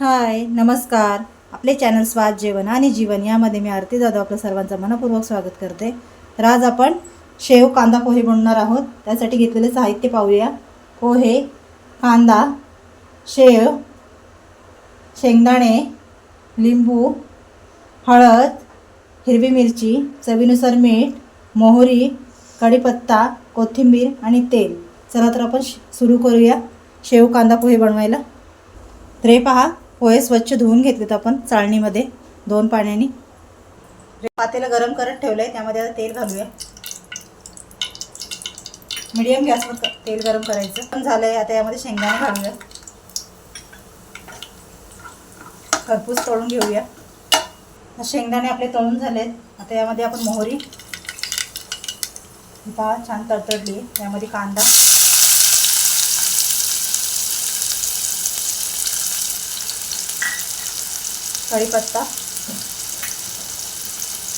हाय नमस्कार. आपले चॅनल स्वाद जेवण आणि जीवन यामध्ये मी आरती जाधव आपलं सर्वांचं मनपूर्वक स्वागत करते. तर आज आपण शेव कांदा पोहे बनवणार आहोत. त्यासाठी घेतलेले साहित्य पाहूया. पोहे कांदा शेव शेंगदाणे लिंबू हळद हिरवी मिरची चवीनुसार मीठ मोहरी कढीपत्ता कोथिंबीर आणि तेल. चला तर आपण सुरू करूया शेव कांदा पोहे बनवायला. तर हे पहा पोहे स्वच्छ धुवून घेतलेत आपण चाळणीमध्ये दोन पाण्याने. पातेला गरम करत ठेवलं आहे त्यामध्ये आता तेल घालूया. मीडियम गॅसवर तेल गरम करायचं. पण झालं आहे आता यामध्ये शेंगदाणे घालूया. खरपूस तळून घेऊया. शेंगदाणे आपले तळून झाले आता यामध्ये आपण मोहरी. ही पहा छान तडतडली त्यामध्ये कांदा. कढीपत्ता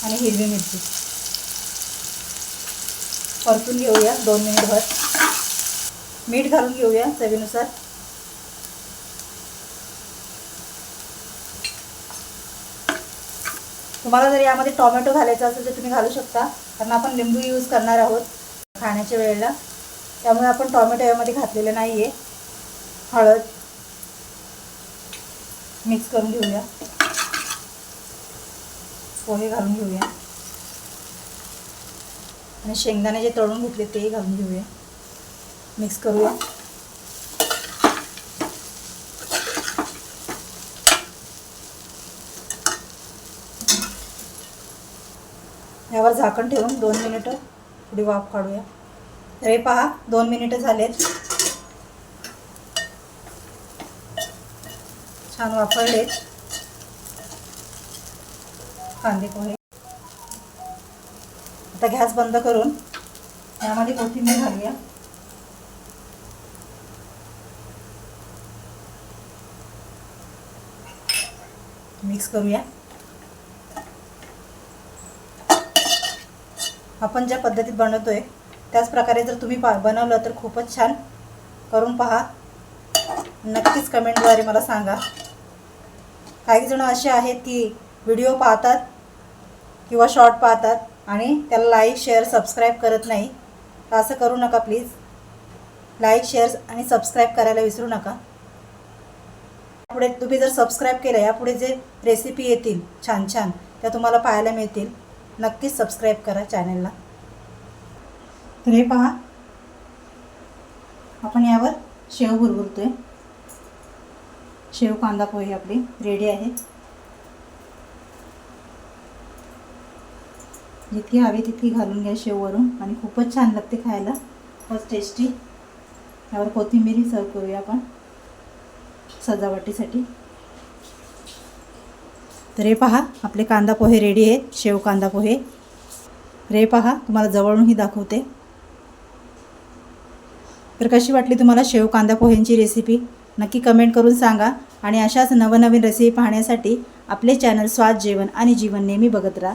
आणि हिरवी मिरची. परतून घेऊया दोन मिनिटभर मीठ घालून घेऊया चवीनुसार. तुम्हाला जर यामध्ये टॉमॅटो घालायचा असेल तर तुम्ही घालू शकता कारण आपण लिंबू यूज करणार आहोत खाण्याच्या वेळेला. त्यामुळे आपण टॉमॅटो यामध्ये घातलेलं नाही आहे हळद मिक्स करून घेऊया. पोहे घालून घेऊया. आणि शेंगदाणे जे तळून घेतले ते घालून घेऊया. मिक्स करूया. यावर झाकण ठेवून दोन मिनिटं थोडी वाफ काढूया. तर हे पहा दोन मिनिटं झालेत. छान वापरलेत कांदे पोहे. आता गॅस बंद करून यामध्ये कोथिंबीर घालूया. मिक्स करूया. आपण ज्या पद्धतीत बनवतोय त्याच प्रकारे जर तुम्ही पा बनवलं तर खूपच छान करून पहा. नक्कीच कमेंटद्वारे मला सांगा. काही जण असे आहेत की व्हिडिओ पाहतात किंवा शॉर्ट पाहतात आणि त्याला लाईक शेअर सबस्क्राईब करत नाही तर असं करू नका प्लीज लाईक शेअर आणि सबस्क्राईब करायला विसरू नका. पुढे तुम्ही जर सबस्क्राईब केलं यापुढे जे रेसिपी येतील छान छान त्या तुम्हाला पाहायला मिळतील. नक्कीच सबस्क्राईब करा चॅनलला तर हे पहा. आपण यावर शेव आहे शेव कांदा पोहे आपली रेडी आहे. जितकी हवी तितकी घालून घ्या शेववरून. आणि खूपच छान लागते खायला. खूपच टेस्टी यावर कोथिंबीरही सर्व करूया आपण. सजावटीसाठी. तर हे पहा आपले कांदा पोहे रेडी आहेत. शेव कांदा पोहे. रे पहा तुम्हाला जवळूनही दाखवते. तर कशी वाटली तुम्हाला शेव कांदा पोह्यांची रेसिपी नक्की कमेंट करून सांगा. आणि अशाच नवनवीन रेसिपी पाहण्यासाठी आपले चॅनल स्वाद जेवण आणि जीवन नेहमी बघत राहा.